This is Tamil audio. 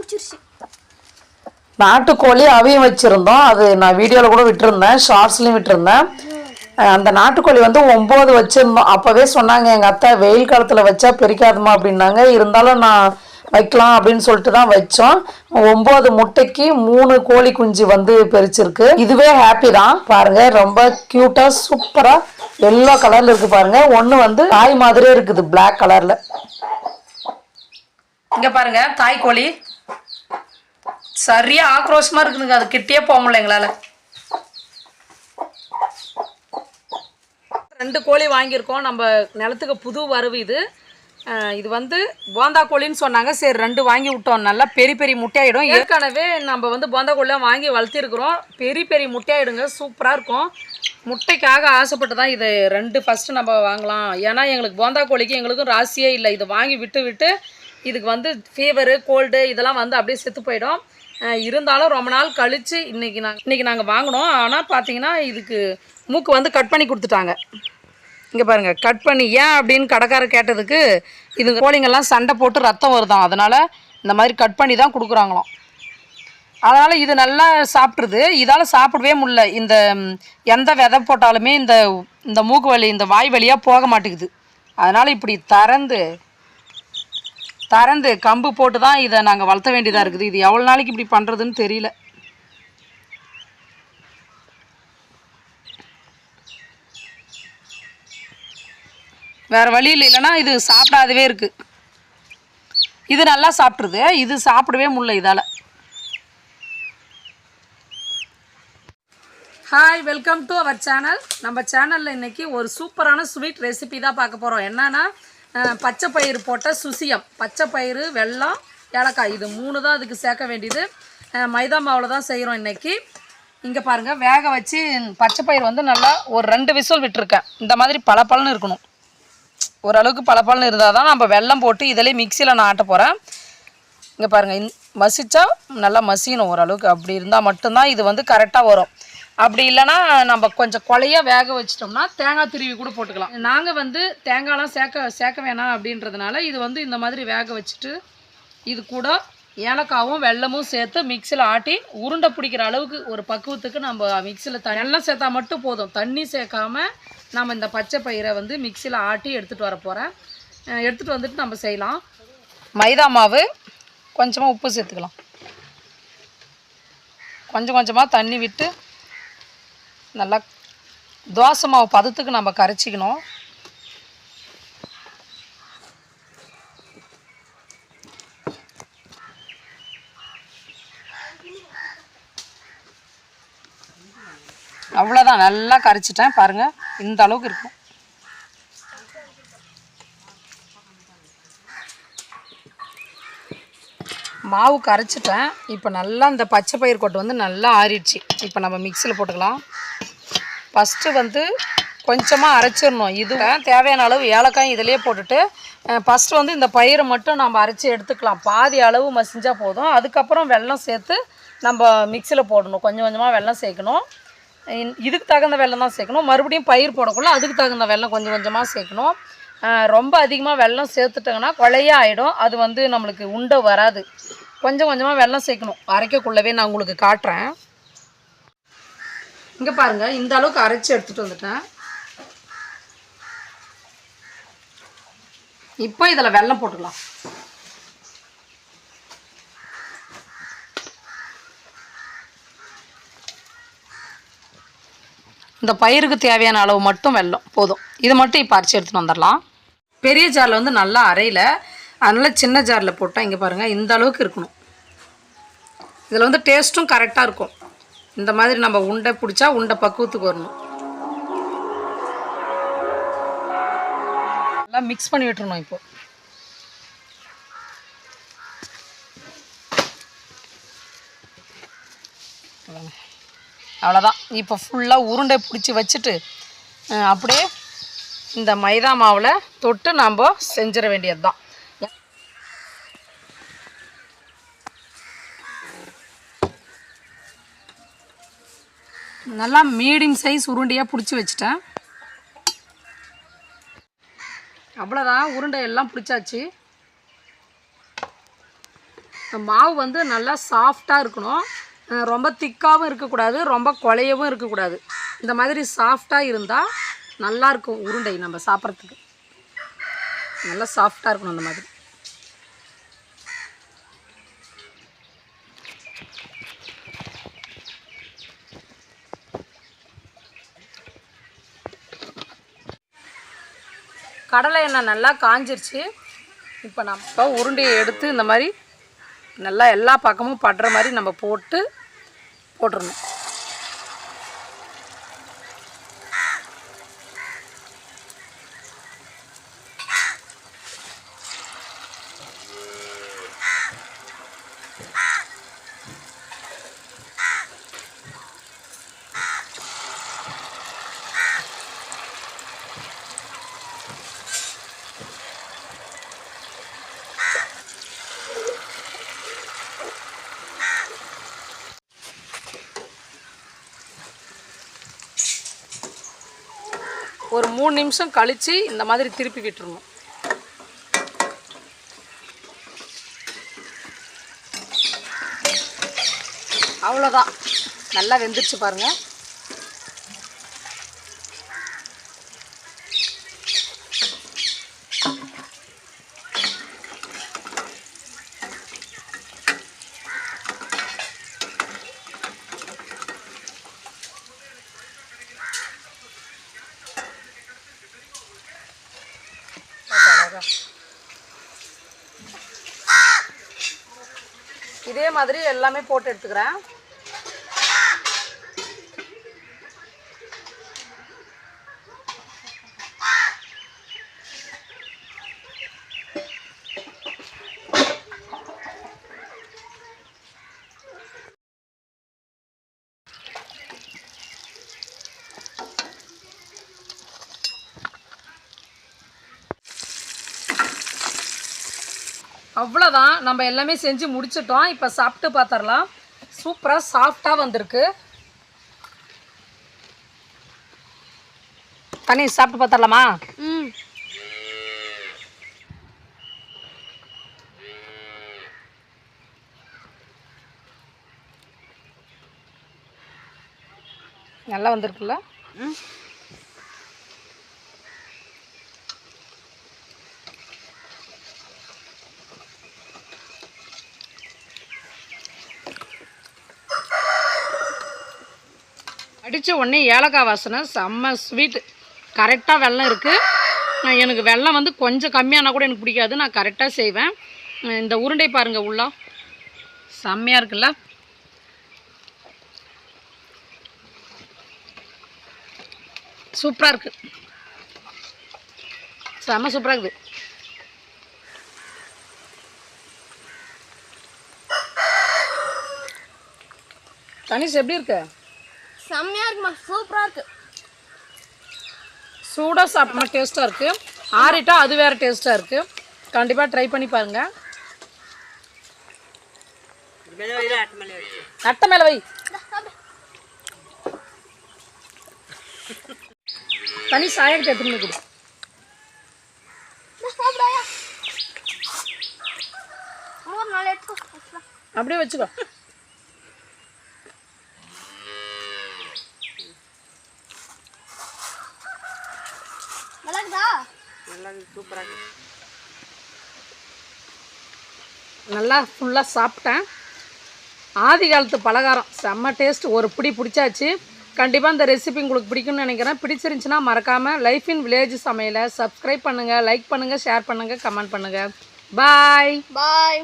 பிடிச்சிருச்சு. நாட்டுக்கோழி அவியம் வச்சுருந்தோம். அது நான் வீடியோவில் கூட விட்டுருந்தேன். ஷார்ட்ஸ்லையும் விட்டுருந்தேன். அந்த நாட்டுக்கோழி வந்து ஒம்பது வச்சுருந்தோம். அப்போவே சொன்னாங்க எங்கள் அத்தை வெயில் காலத்தில் வச்சா பிரிக்காதுமா அப்படின்னாங்க. இருந்தாலும் நான் வைக்கலாம் அப்படின்னு சொல்லிட்டு தான் வச்சோம். ஒம்பது முட்டைக்கு மூணு கோழி குஞ்சு வந்து பெரிச்சிருக்கு. இதுவே ஹாப்பி தான். பாருங்க ரொம்ப க்யூட்டாக சூப்பராக எல்லோ கலரில் இருக்குது பாருங்க. ஒன்று வந்து தாய் மாதிரியே இருக்குது Black கலரில் இங்கே பாருங்க தாய் கோழி. சரியா ஆக்ரோஷமா இருக்குதுங்க. அது கிட்டே போக முடியல எங்களால. ரெண்டு கோழி வாங்கியிருக்கோம். நம்ம நிலத்துக்கு புது வரவு இது. இது வந்து போந்தா கோழின்னு சொன்னாங்க. சரி ரெண்டு வாங்கி விட்டோம். நல்லா பெரிய பெரிய முட்டையாயிடும். ஏற்கனவே நம்ம வந்து போந்தா கோழிலாம் வாங்கி வளர்த்திருக்கிறோம். பெரிய பெரிய முட்டையாயிடுங்க. சூப்பராக இருக்கும். முட்டைக்காக ஆசைப்பட்டு தான் இது ரெண்டு ஃபஸ்ட்டு நம்ம வாங்கலாம். ஏன்னா எங்களுக்கு போந்தா கோழிக்கு எங்களுக்கும் ராசியே இல்லை. இதை வாங்கி விட்டு விட்டு இதுக்கு வந்து ஃபீவரு கோல்டு இதெல்லாம் வந்து அப்படியே செத்து போயிடும். இருந்தாலும் ரொம்ப நாள் கழித்து இன்றைக்கி நாங்கள் இன்றைக்கி நாங்கள் வாங்கினோம். ஆனால் பார்த்தீங்கன்னா இதுக்கு மூக்கு வந்து கட் பண்ணி கொடுத்துட்டாங்க. இங்கே பாருங்கள் கட் பண்ணி ஏன் அப்படின்னு கடைக்காரர் கேட்டதுக்கு இது கோழிங்கெல்லாம் சண்டை போட்டு ரத்தம் வருதான் அதனால் இந்த மாதிரி கட் பண்ணி தான் கொடுக்குறாங்களாம். அதனால் இது நல்லா சாப்பிட்ருது இதால் சாப்பிடவே முடியல. இந்த எந்த விதை போட்டாலுமே இந்த இந்த மூக்கு வலி இந்த வாய் வழியாக போக மாட்டேங்குது. அதனால் இப்படி திறந்து திறந்து கம்பு போட்டு தான் இதை நாங்கள் வளர்த்த வேண்டியதாக இருக்குது. இது எவ்வளோ நாளைக்கு இப்படி பண்ணுறதுன்னு தெரியல. வேறு வழி இல்லை இல்லைன்னா இது சாப்பிடாதவே இருக்குது இது நல்லா சாப்பிட்ருது இது சாப்பிடவே முடியல இதால். Hi welcome to our channel நம்ம சேனலில் இன்றைக்கி ஒரு சூப்பரான ஸ்வீட் ரெசிபி தான் பார்க்க போகிறோம் என்னன்னா பச்சை பயிறு போட்ட சுசியம். பச்சை பயிறு வெல்லம் ஏலக்காய். இது மூணு தான் அதுக்கு சேர்க்க வேண்டியது. மைதா மாவில் தான் செய்கிறோம் இன்றைக்கி இங்கே பாருங்கள் வேக வச்சு பச்சை பயிறு வந்து நல்லா ஒரு ரெண்டு விசில் விட்டுருக்கேன். இந்த மாதிரி பளபளன்னு இருக்கணும். ஓரளவுக்கு பளபளன்னு இருந்தால் தான் நம்ம வெல்லம் போட்டு இதிலே மிக்சியில் நான் ஆட்ட போகிறேன் இங்கே பாருங்கள் இந் நல்லா மசியணும் ஓரளவுக்கு. அப்படி இருந்தால் மட்டும்தான் இது வந்து கரெக்டாக வரும். அப்படி இல்லைன்னா நம்ம கொஞ்சம் கொலையாக வேக வச்சிட்டோம்னா தேங்காய் திருவி கூட போட்டுக்கலாம். நாங்கள் வந்து தேங்காய்லாம் சேர்க்க சேர்க்க வேணாம் அப்படின்றதுனால இது வந்து இந்த மாதிரி வேக வச்சுட்டு இது கூட ஏலக்காவும் வெல்லமும் சேர்த்து மிக்சியில் ஆட்டி உருண்டை பிடிக்கிற அளவுக்கு ஒரு பக்குவத்துக்கு நம்ம மிக்சியில் த வெல்லம் சேர்த்தா மட்டும் போதும். தண்ணி சேர்க்காம நம்ம இந்த பச்சை பயிரை வந்து மிக்சியில் ஆட்டி எடுத்துகிட்டு வர போகிறேன் எடுத்துகிட்டு வந்துட்டு நம்ம செய்யலாம். மைதா மாவு கொஞ்சமாக உப்பு சேர்த்துக்கலாம். கொஞ்சம் கொஞ்சமாக தண்ணி விட்டு நல்லா தோசை மாவு பதத்துக்கு நம்ம கரைச்சிக்கணும். அவ்வளோதான் நல்லா கரைச்சிட்டேன். பாருங்கள் இந்த அளவுக்கு இருக்கும். மாவு கரைச்சிட்டேன். இப்போ நல்லா இந்த பச்சை பயிர் கொட்டை வந்து நல்லா ஆறிடுச்சு. இப்போ நம்ம மிக்சியில் போட்டுக்கலாம். ஃபஸ்ட்டு வந்து கொஞ்சமாக அரைச்சிடணும். இது தேவையான அளவு ஏலக்காயும் இதிலே போட்டுட்டு ஃபஸ்ட்டு வந்து இந்த பயிரை மட்டும் நம்ம அரைச்சி எடுத்துக்கலாம். பாதி அளவு மசிஞ்சால் போதும். அதுக்கப்புறம் வெல்லம் சேர்த்து நம்ம மிக்சியில் போடணும். கொஞ்சம் கொஞ்சமாக வெல்லம் சேர்க்கணும். இன்- இதுக்கு தகுந்த வெள்ளம் தான் சேர்க்கணும். மறுபடியும் பயிர் போடக்குள்ள அதுக்கு தகுந்த வெல்லம் கொஞ்சம் கொஞ்சமாக சேர்க்கணும். ரொம்ப அதிகமாக வெல்லம் சேர்த்துட்டோங்கன்னா குழைய ஆகிடும் அது வந்து நம்மளுக்கு உண்டை வராது. கொஞ்சம் கொஞ்சமாக வெள்ளம் சேர்க்கணும். அரைக்கக்குள்ளவே நான் உங்களுக்கு காட்டுறேன். இங்கே பாருங்கள் இந்த அளவுக்கு அரைச்சி எடுத்துகிட்டு வந்துட்டேன். இப்போ இதில் வெல்லம் போட்டுக்கலாம். இந்த பயிருக்கு தேவையான அளவு மட்டும் வெல்லம் போதும். இது மட்டும் இப்போ அரைச்சி எடுத்துகிட்டு வந்துடலாம். பெரிய ஜாரில் வந்து நல்லா அரையில. அதனால் சின்ன ஜாரில் போட்டால் இங்கே பாருங்கள் இந்த அளவுக்கு இருக்கணும். இதில் வந்து டேஸ்ட்டும் கரெக்டாக இருக்கும். இந்த மாதிரி நம்ம உண்டை பிடிச்சா உண்டை பக்குவத்துக்கு வரணும். நல்லா மிக்ஸ் பண்ணி விட்டுருணும் இப்போ. அவ்வளோதான் இப்போ ஃபுல்லாக உருண்டை பிடிச்சி வச்சுட்டு அப்படியே இந்த மைதா மாவில் தொட்டு நாம் செஞ்சிட வேண்டியது தான் நல்லா மீடியம் சைஸ் உருண்டையாக பிடிச்சி வச்சுட்டேன். அவ்வளோதான் உருண்டை எல்லாம் பிடிச்சாச்சு. மாவு வந்து நல்லா சாஃப்டாக இருக்கணும். ரொம்ப திக்காகவும் இருக்கக்கூடாது ரொம்ப குழையவும் இருக்கக்கூடாது. இந்த மாதிரி சாஃப்டாக இருந்தால் நல்லாயிருக்கும் உருண்டை நம்ம சாப்பிட்றதுக்கு. நல்லா சாஃப்டாக இருக்கணும் அந்த மாதிரி. கடலை எண்ணெய் நல்லா காஞ்சிருச்சு. இப்போ நம்ம உருண்டையை எடுத்து இந்த மாதிரி நல்லா எல்லா பக்கமும் படுற மாதிரி நம்ம போட்டு போட்டுருணும் ஒரு மூணு நிமிஷம் கழித்து இந்த மாதிரி திருப்பி விட்டுருணும் அவ்வளோதான் நல்லா வெந்துருச்சு பாருங்கள் இதே மாதிரி எல்லாமே போட்டு எடுத்துக்கிறேன். அவ்வளோதான் நம்ம எல்லாமே செஞ்சு முடிச்சிட்டோம். இப்போ சாப்பிட்டு பார்த்துடலாம் சூப்பராக சாஃப்டாக வந்திருக்கு. தனி சாப்பிட்டு பார்த்துடலாமா ம். நல்லா வந்திருக்குல்ல? ம். அடித்த உடனே ஏலக்காய் வாசனை செம்ம ஸ்வீட்டு கரெக்டாக வெள்ளம் இருக்குது எனக்கு வெல்லம் வந்து கொஞ்சம் கம்மியானா கூட எனக்கு பிடிக்காது. நான் கரெக்டாக செய்வேன். இந்த உருண்டை பாருங்கள் உள்ளா. செம்மையாக இருக்குல்ல? சூப்பராக இருக்குது செம்ம சூப்பராக இருக்குது. தனிஷ் எப்படி இருக்கு? செம்மையா இருக்குமா? சூப்பரா இருக்கு. சூடாக சாப்பிட்டோம்னா டேஸ்ட்டாக இருக்குது ஆறிட்டா அது வேறு டேஸ்ட்டாக இருக்குது கண்டிப்பாக ட்ரை பண்ணி பாருங்கள் அட்டை மேலே வை. தனி சாயக்கிட்ட எடுத்துன்னு கொடு. அப்படியே வச்சுக்கோ. நல்லா நல்லா ஃபுல்லாக சாப்பிட்டேன். ஆதி காலத்து பலகாரம். செம்ம டேஸ்ட் ஒரு பிடி பிடிச்சாச்சு. கண்டிப்பாக இந்த ரெசிபி உங்களுக்கு பிடிக்கும்னு நினைக்கிறேன். பிடிச்சிருந்துச்சுன்னா மறக்காமல் லைஃப் இன் வில்லேஜ் சமையலை சப்ஸ்கிரைப் பண்ணுங்கள் லைக் பண்ணுங்கள் ஷேர் பண்ணுங்கள் கமெண்ட் பண்ணுங்கள் பாய் பாய்